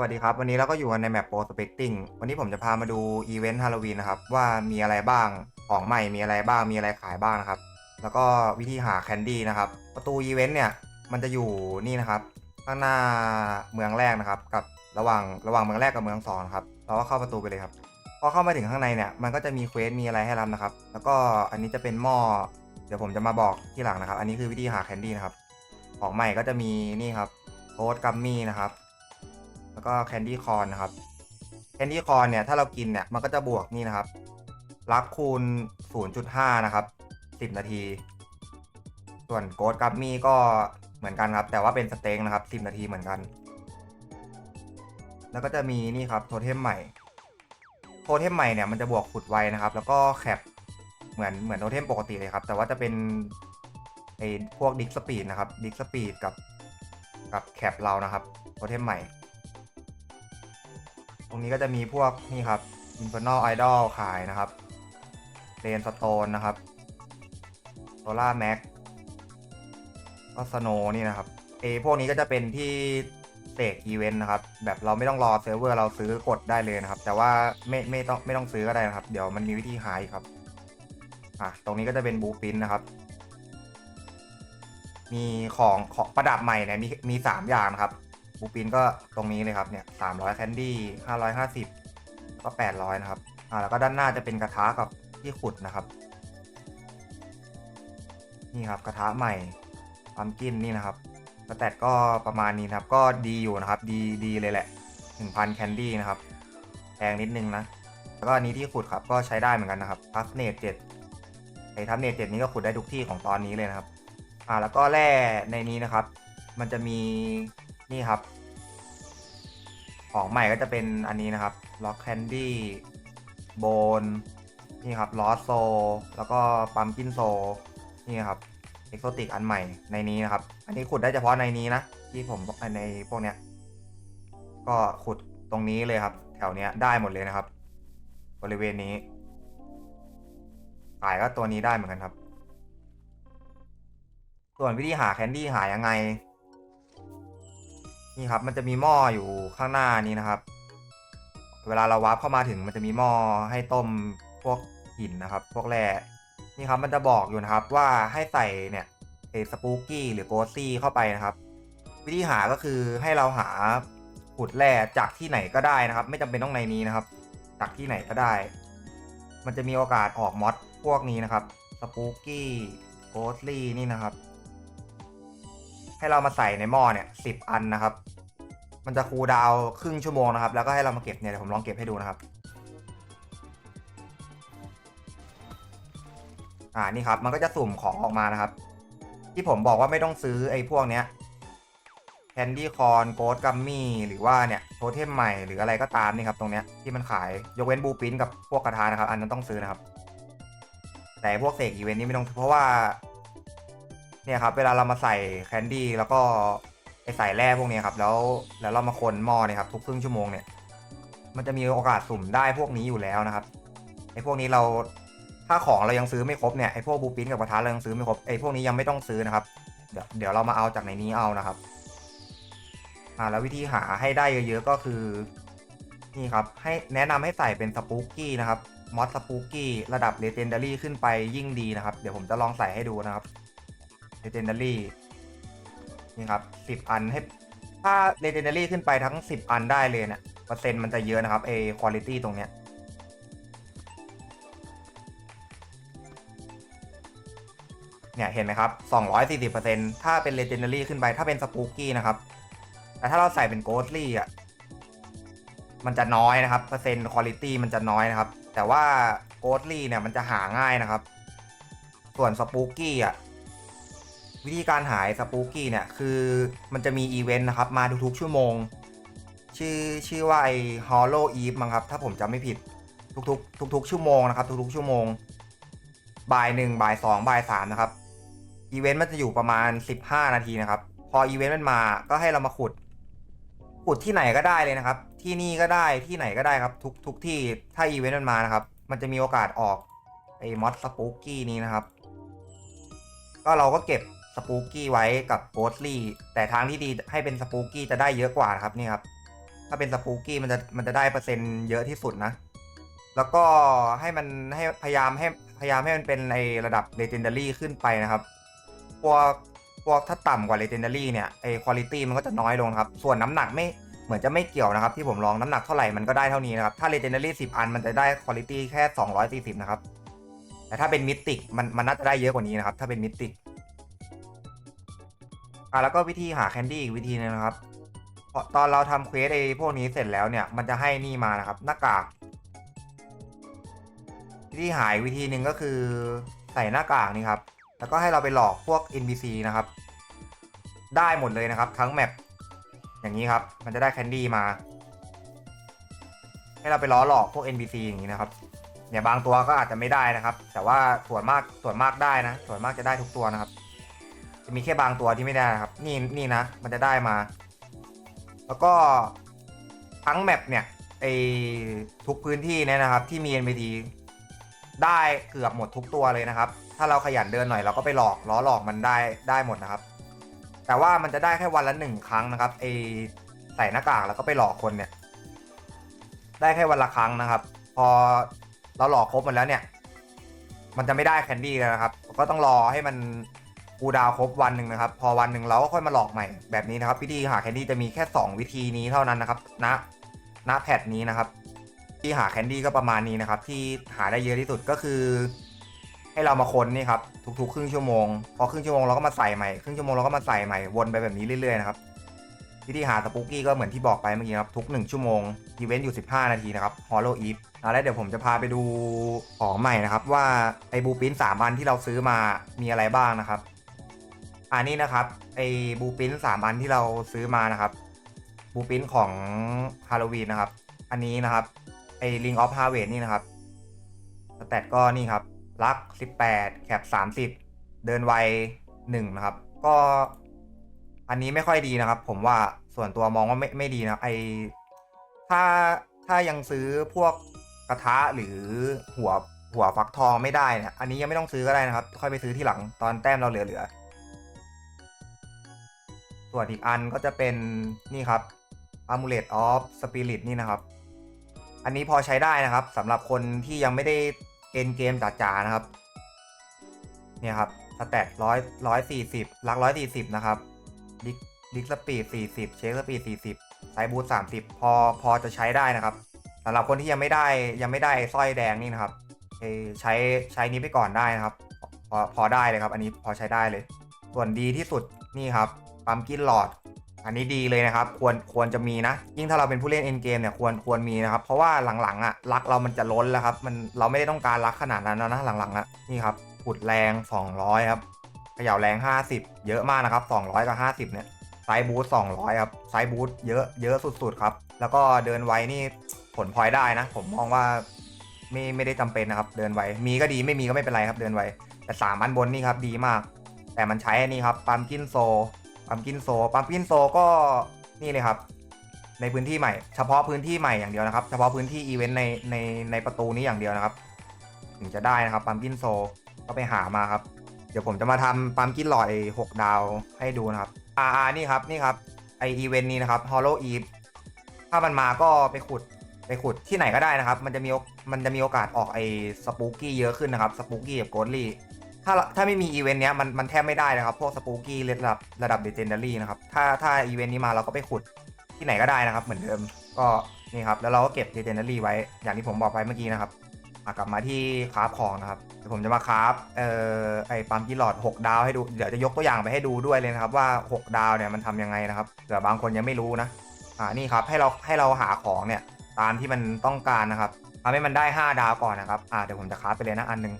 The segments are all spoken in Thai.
สวัสดีครับ วันนี้เราก็อยู่กันในแมปโปรสเปกติ้งวันนี้ผมจะพามาดูอีเวนต์ฮาโลวีนนะครับว่ามีอะไรบ้างของใหม่มีอะไรบ้างมีอะไรขายบ้างนะครับ แล้วก็วิธีหาแคนดี้นะครับ ประตูอีเวนต์เนี่ยมันจะอยู่นี่นะครับ ข้างหน้าเมืองแรกนะครับ กับระหว่างระหว่างเมืองแรกกับเมืองสองครับเราก็เข้าประตูไปเลยครับพอเข้ามาถึงข้างในเนี่ยมันก็จะมีเควสมีอะไรให้รับนะครับ แล้วก็อันนี้จะเป็นหม้อเดี๋ยวผมจะมาบอกที่หลังนะครับ อันนี้คือวิธีหาแคนดี้นะครับของใหม่ก็จะมีนี่ครับโค้ดกัมมี่นะครับ แล้วก็แคนดี้คอนนะครับแคนดี้คอนเนี่ยถ้าเรากินเนี่ยมันก็จะบวกนี่นะครับ รักคูณ 0.5 นะครับ 10 นาที ส่วนโกดกัมมี่ก็เหมือนกันครับ แต่ว่าเป็นสเต็งนะครับ 10 นาทีเหมือนกัน แล้วก็จะมีนี่ครับโทเทมใหม่โทเทมใหม่เนี่ยมันจะบวกขุดไวนะครับ แล้วก็แคปเหมือนเหมือนโทเทมปกติเลยครับ แต่ว่าจะเป็นไอ้พวกดิกสปีดนะครับดิกสปีดกับกับแคปเรานะครับโทเทมใหม่ ตรงนี้ก็จะมีพวกนี่ครับ Infernal Idol ขายนะครับเ a นสโตนนะครับโซล่าแม็กก็สโนนี่นะครับเอพวกนี้ก็จะเป็นที่เสกอีเวนต์นะครับ แบบเราไม่ต้องรอเซิร์ฟเวอร์เราซื้อกดได้เลยนะครับ แต่ว่าไม่ไม่ต้องไม่ต้องซื้อก็ได้นะครับ เดี๋ยวมันมีวิธีหายครับ อะ ตรงนี้ก็จะเป็นบูปินนะครับ มีของของประดับใหม่เนี่ยมีมีสามอย่างนะครับ บูปินก็ตรงนี้เลยครับเนี่ยสามร้อยแคนดี้ห้าร้อยห้าสิบก็แปดร้อยนะครับอ่าแล้วก็ด้านหน้าจะเป็นกระทะกับที่ขุดนะครับ นี่ครับกระทะใหม่พัมกินนี่นะครับสแตทก็ประมาณนี้นะครับ ก็ดีอยู่นะครับ ดีดีเลยแหละหนึ่งพันแคนดี้นะครับแพงนิดนึงนะ แล้วก็อันนี้ที่ขุดครับก็ใช้ได้เหมือนกันนะครับทัสเนตเจ็ดไอ้ทัสเนตเจ็ดนี้ก็ขุดได้ทุกที่ของตอนนี้เลยนะครับ อ่าแล้วก็แร่ในนี้นะครับ มันจะมี นี่ครับ ของใหม่ก็จะเป็นอันนี้นะครับล็อกแคนดี้โบนนี่ครับลอสโซ แล้วก็ปั๊มกินโซ นี่ครับเอกโซติกอันใหม่ในนี้นะครับ อันนี้ขุดได้เฉพาะในนี้นะ ที่ผมในพวกเนี้ย ก็ขุดตรงนี้เลยครับ แถวเนี้ยได้หมดเลยนะครับ บริเวณนี้ ขายก็ตัวนี้ได้เหมือนกันครับ ส่วนวิธีหาแคนดี้หายังไง นี่ครับมันจะมีหม้ออยู่ข้างหน้านี้นะครับ เวลาเราวาร์ปเข้ามาถึงมันจะมีหม้อให้ต้มพวกหินนะครับ พวกแร่นี่ครับมันจะบอกอยู่นะครับว่าให้ใส่เนี่ยเอสปูกี้หรือโกซี่เข้าไปนะครับ วิธีหาก็คือให้เราหาขุดแร่จากที่ไหนก็ได้นะครับ ไม่จำเป็นต้องในนี้นะครับ จากที่ไหนก็ได้ มันจะมีโอกาสออกมอดพวกนี้นะครับสปูกี้โกซี่นี่นะครับ ให้เรามาใส่ในหม้อเนี่ยสิบอันนะครับ มันจะคูลดาวครึ่งชั่วโมงนะครับ แล้วก็ให้เรามาเก็บเนี่ยเดี๋ยวผมลองเก็บให้ดูนะครับ อ่านี่ครับ มันก็จะสุ่มของออกมานะครับ ที่ผมบอกว่าไม่ต้องซื้อไอ้พวกเนี้ยแคนดี้คอนโกดกัมมี่หรือว่าเนี่ยโทเทมใหม่หรืออะไรก็ตามนี่ครับตรงเนี้ยที่มันขายยกเว้นบูปินกับพวกกระทานะครับ อันนั้นต้องซื้อนะครับ แต่พวกเสกอีเวนต์นี่ไม่ต้องเพราะว่าเนี่ยครับเวลาเรามาใส่แคนดี้แล้วก็ ใส่แร่พวกนี้ครับแล้วแล้วเรามาคนหม้อเนี่ยครับทุกครึ่งชั่วโมงเนี่ย มันจะมีโอกาสสุ่มได้พวกนี้อยู่แล้วนะครับไอพวกนี้เราถ้าของเรายังซื้อไม่ครบเนี่ยไอพวกบูปินกับกระทะเรายังซื้อไม่ครบไอพวกนี้ยังไม่ต้องซื้อนะครับ เดี๋ยวเดี๋ยวเรามาเอาจากในนี้เอานะครับอ่าแล้ววิธีหาให้ได้เยอะๆก็คือนี่ครับให้แนะนำให้ใส่เป็นสปูกี้นะครับมอสสปูกี้ระดับเลเจนดารี่ขึ้นไปยิ่งดีนะครับ เดี๋ยวผมจะลองใส่ให้ดูนะครับ Legendary นี่ ครับสิบอันให้ถ้า Legendary ขึ้นไปทั้งสิบอันได้เลยเนี่ยเปอร์เซ็นต์มันจะเยอะนะครับเอคุณ i t y ตรงเนี้ยเนี่ยเห็นไหมครับ 240%ถ้าเป็น Legendary ขึ้นไป ถ้าเป็น Spooky นะครับ แต่ถ้าเราใส่เป็น Ghostly อะ มันจะน้อยนะครับ เปอร์เซ็นต์คุณ i t y มันจะน้อยนะครับ แต่ว่า Ghostly เนี่ยมันจะหาง่ายนะครับ ส่วน Spooky อะ วิธีการหายสปูกี้เนี่ยคือมันจะมีอีเวนต์นะครับมาทุกๆชั่วโมง ชื่อชื่อว่าไอ้ Hollow Eve มั้งครับ ถ้าผมจำไม่ผิดทุกๆทุกๆชั่วโมงนะครับทุกๆชั่วโมงบ่ายหนึ่งบ่ายสองบ่ายสามนะครับอีเวนต์มันจะอยู่ประมาณ 15 นาทีนะครับ พออีเวนต์มันมาก็ให้เรามาขุด ขุดที่ไหนก็ได้เลยนะครับ ที่นี่ก็ได้ที่ไหนก็ได้ครับ ทุกทุกที่ถ้าอีเวนต์มันมานะครับ มันจะมีโอกาสออกไอ้มอสสปูกี้นี้นะครับ ก็เราก็เก็บ ปูกี้ไว้กับโกสลี่แต่ทางที่ดีให้เป็นสปูกี้จะได้เยอะกว่านะครับนี่ครับ ถ้าเป็นสปูกี้มันจะมันจะได้เปอร์เซ็นต์เยอะที่สุดนะ แล้วก็ให้มันให้พยายามให้พยายามให้มันเป็นในระดับ legendary ขึ้นไปนะครับพวกพวกถ้าต่ำกว่า legendary เนี่ยไอคุณภาพมันก็จะน้อยลงครับ ส่วนน้ำหนักไม่เหมือนจะไม่เกี่ยวนะครับ ที่ผมลองน้ำหนักเท่าไหร่มันก็ได้เท่านี้นะครับ ถ้า legendary 10อันมันจะได้คุณภาพแค่ 240 นะครับ แต่ถ้าเป็นมิติกมันมันน่าจะได้เยอะกว่านี้นะครับ ถ้าเป็นมิติก อะแล้วก็วิธีหาแคนดี้อีกวิธีนึงนะครับพอตอนเราทำเควสไอ้พวกนี้เสร็จแล้วเนี่ยมันจะให้นี่มานะครับหน้ากากวิธีหายวิธีหนึ่งก็คือใส่หน้ากากนี่ครับ แล้วก็ให้เราไปหลอกพวก NPC นะครับ ได้หมดเลยนะครับ ทั้งแมปอย่างนี้ครับ มันจะได้แคนดี้มา ให้เราไปล้อหลอกพวก NPC อย่างนี้นะครับเนี่ยบางตัวก็อาจจะไม่ได้นะครับ แต่ว่าส่วนมากส่วนมากได้นะส่วนมากจะได้ทุกตัวนะครับ จะมีแค่บางตัวที่ไม่ได้นะครับ นี่นี่นะ มันจะได้มา แล้วก็ทั้งแมปเนี่ยไอทุกพื้นที่เนี่ยนะครับ ที่มี NPC ได้เกือบหมดทุกตัวเลยนะครับ ถ้าเราขยันเดินหน่อยเราก็ไปหลอกล้อหลอกมันได้ได้หมดนะครับ แต่ว่ามันจะได้แค่วันละหนึ่งครั้งนะครับไอใส่หน้ากากแล้วก็ไปหลอกคนเนี่ย ได้แค่วันละครั้งนะครับ พอเราหลอกครบหมดแล้วเนี่ย มันจะไม่ได้แคนดี้แล้วนะครับ ก็ต้องรอให้มัน กูดาวครบวันหนึ่งนะครับ พอวันหนึ่งเราก็ค่อยมาหลอกใหม่แบบนี้นะครับ วิธีหาแคนดี้จะมีแค่ 2 วิธีนี้เท่านั้นนะครับณณแพทนี้นะครับ ที่หาแคนดี้ก็ประมาณนี้นะครับ ที่หาได้เยอะที่สุดก็คือ ให้เรามาค้นนี่ครับทุกๆ ครึ่งชั่วโมงพอครึ่งชั่วโมงเราก็มาใส่ใหม่ครึ่งชั่วโมงเราก็มาใส่ใหม่วนไปแบบนี้เรื่อยๆนะครับวิธีหาสปุกกี้ก็เหมือนที่บอกไปเมื่อกี้ครับทุก 1 ชั่วโมงอีเวนต์อยู่ 15 นาทีนะครับฮอลโลอีฟแล้วเดี๋ยวผมจะพาไปดูของใหม่นะครับ ว่าไอบูปินสามอันที่เราซื้อมามีอะไรบ้างนะครับ อันนี้นะครับไอ้บูปินสามอันที่เราซื้อมานะครับบูปินของฮาโลวีนนะครับ อันนี้นะครับไอ้ลิงออฟฮาเวดนี่นะครับสแตทก็นี่ครับลัก18แปดแคป30เดินไว1นะครับ ก็อันนี้ไม่ค่อยดีนะครับ ผมว่าส่วนตัวมองว่าไม่ไม่ดีนะไอถ้าถ้ายังซื้อพวกกระทะหรือหัวหัวฟักทองไม่ได้นี่ยอันนี้ยังไม่ต้องซื้อก็ได้นะครับ ค่อยไปซื้อที่หลังตอนแต้มเราเหลือๆ ส่วนอีกอันก็จะเป็นนี่ครับ Amulet of Spirit นี่นะครับ อันนี้พอใช้ได้นะครับสำหรับคนที่ยังไม่ได้เอ็นเกมจ๋าๆนะครับ เนี่ยครับสแตทร้อยร้อยสี่สิบลักร้อยสี่สิบนะครับดิกดิกสปีดสี่สิบเชคสปีดสี่สิบไซบูทสามสิบพอพอจะใช้ได้นะครับสำหรับคนที่ยังไม่ได้ยังไม่ได้สร้อยแดงนี่นะครับใช้ใช้นี้ไปก่อนได้นะครับ พอพอได้เลยครับ อันนี้พอใช้ได้เลย ส่วนดีที่สุดนี่ครับ ปั๊มกินหลอด อันนี้ดีเลยนะครับ ควรควรจะมีนะ ยิ่งถ้าเราเป็นผู้เล่นเอ็นเกมเนี่ยควรควรมีนะครับ เพราะว่าหลังๆอะลักเรามันจะล้นแล้วครับ มันเราไม่ได้ต้องการลักขนาดนั้นแล้วนะหลังๆอะนี่ครับขุดแรง 200 ครับเขย่าแรง 50 เยอะมากนะครับ 200 กับ 50 เนี่ยไซบูท200 ครับไซบูทเยอะเยอะสุดๆครับ แล้วก็เดินไวนี่ผลพลอยได้นะ ผมมองว่าไม่ไม่ได้จำเป็นนะครับ เดินไวมีก็ดีไม่มีก็ไม่เป็นไรครับ เดินไวแต่สามอันบนนี่ครับดีมาก แต่มันใช้อันนี้ครับปั๊มกินโซ ปั๊มกินโซปั๊มกินโซก็นี่เลยครับ ในพื้นที่ใหม่ เฉพาะพื้นที่ใหม่อย่างเดียวนะครับ เฉพาะพื้นที่อีเวนต์ในในในประตูนี้อย่างเดียวนะครับ ถึงจะได้นะครับปั๊มกินโซก็ไปหามาครับ เดี๋ยวผมจะมาทำปั๊มกินหลอดหกดาวให้ดูนะครับอ่าอ่านี่ครับนี่ครับไออีเวนต์นี้นะครับฮอลโลอีฟถ้ามันมาก็ไปขุดไปขุดที่ไหนก็ได้นะครับ มันจะมีมันจะมีโอกาสออกไอสปูกี้เยอะขึ้นนะครับสปูกี้กับโกลลี่ ถ้าถ้าไม่มีอีเวนต์เนี้ยมันมันแทบไม่ได้นะครับ พวกสปูกี้ระดับระดับเดเจนดารี่นะครับถ้าถ้าอีเวนต์นี้มาเราก็ไปขุดที่ไหนก็ได้นะครับ เหมือนเดิมก็นี่ครับแล้วเราก็เก็บเดเจนดารี่ไว้อย่างที่ผมบอกไปเมื่อกี้นะครับอะกลับมาที่คราฟของนะครับเดี๋ยวผมจะมาคราฟเอ่อไอปั๊มกิลอด 6 ดาวให้ดูเดี๋ยวจะยกตัวอย่างไปให้ดูด้วยเลยนะครับว่า 6 ดาวเนี่ยมันทำยังไงนะครับเผื่อบางคนยังไม่รู้นะอ่านี่ครับให้เราให้เราหาของเนี่ยตามที่มันต้องการนะครับทำให้มันได้ 5 ดาวก่อนนะครับอ่าเดี๋ยวผมจะคราฟไปเลยนะอันนึง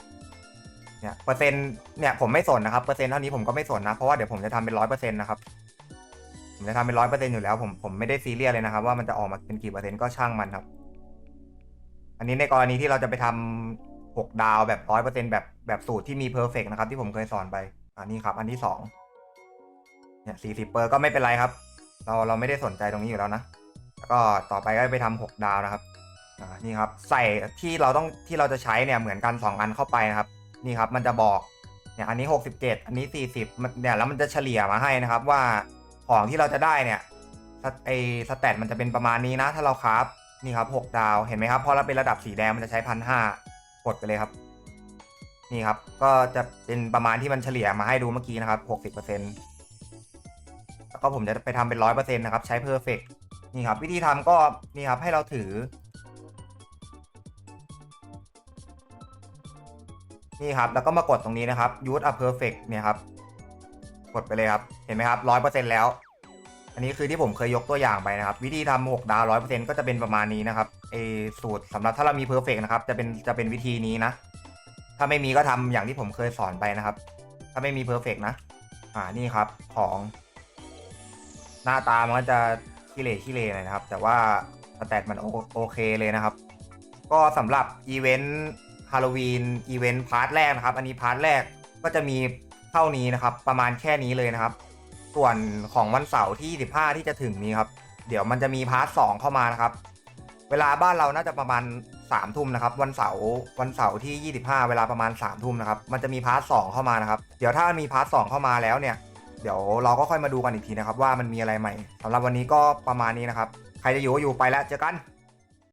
เนี่ยเปอร์เซ็นต์เนี่ยผมไม่สนนะครับเปอร์เซ็นต์เท่านี้ผมก็ไม่สนนะเพราะว่าเดี๋ยวผมจะทำเป็นร้อยเปอร์เซ็นต์นะครับผมจะทำเป็นร้อยเปอร์เซ็นต์อยู่แล้วผมผมไม่ได้ซีเรียสเลยนะครับ ว่ามันจะออกมาเป็นกี่เปอร์เซ็นต์ก็ช่างมันครับ อันนี้ในกรณีที่เราจะไปทำหกดาวแบบร้อยเปอร์เซ็นต์แบบแบบสูตรที่มีเพอร์เฟกนะครับ ที่ผมเคยสอนไปอันนี้ครับ อันที่สองเนี่ยสี่สิบเปอร์ก็ไม่เป็นไรครับ เราเราไม่ได้สนใจตรงนี้อยู่แล้วนะแล้วก็ต่อไปก็ไปทำหกดาวนะครับอ่านี่ครับ ใส่ที่เราต้องที่เราจะใช้เนี่ยเหมือนกันสองอันเข้าไปนะครับ นี่ครับมันจะบอกเนี่ยอันนี้ 67 อันนี้ 40มันเนี่ยแล้วมันจะเฉลี่ยมาให้นะครับ ว่าของที่เราจะได้เนี่ยไอสแตทมันจะเป็นประมาณนี้นะ ถ้าเราคราฟนี่ครับหกดาวเห็นไหมครับพอเราเป็นระดับสีแดงมันจะใช้พันห้ากดไปเลยครับ นี่ครับ ก็จะเป็นประมาณที่มันเฉลี่ยมาให้ดูเมื่อกี้นะครับหกสิบเปอร์เซ็นแล้วก็ผมจะไปทำเป็นร้อยเปอร์เซ็นต์นะครับ ใช้เพอร์เฟกนี่ครับ วิธีทำก็นี่ครับให้เราถือ นี่ครับ แล้วก็มากดตรงนี้นะครับ use a perfect เนี่ยครับ กดไปเลยครับ เห็นไหมครับร้อยเปอร์เซ็นต์แล้ว อันนี้คือที่ผมเคยยกตัวอย่างไปนะครับ วิธีทำหกดาวร้อยเปอร์เซ็นต์ก็จะเป็นประมาณนี้นะครับเอสูตรสำหรับถ้าเรามีเพอร์เฟกนะครับ จะเป็นจะเป็นวิธีนี้นะ ถ้าไม่มีก็ทำอย่างที่ผมเคยสอนไปนะครับ ถ้าไม่มีเพอร์เฟกนะ อ่า นี่ครับ ของ หน้าตามันก็จะขี้เหร่ขี้เหร่หน่อยนะครับ แต่ว่าสแตทมันโอโอเคเลยนะครับ ก็สำหรับอีเวนต์ ฮาโลวีนอีเวนต์พาร์ทแรกนะครับ อันนี้พาร์ทแรกก็จะมีเท่านี้นะครับ ประมาณแค่นี้เลยนะครับ ส่วนของวันเสาร์ที่15ที่จะถึงนี้ครับ เดี๋ยวมันจะมีพาร์ทสเข้ามานะครับ เวลาบ้านเราน่าจะประมาณ3ามทุ่มนะครับ วันเสาร์วันเสาร์ที่ 25 เวลาประมาณ3ามทุ่มนะครับ มันจะมีพาร์ทสเข้ามานะครับ เดี๋ยวถ้ามีพาร์ทสเข้ามาแล้วเนี่ย เดี๋ยวเราก็ค่อยมาดูกันอีกทีนะครับ ว่ามันมีอะไรใหม่สำหรับวันนี้ก็ประมาณนี้นะครับ ใครจะอยู่ก็อยู่ไปแล้วเจอกัน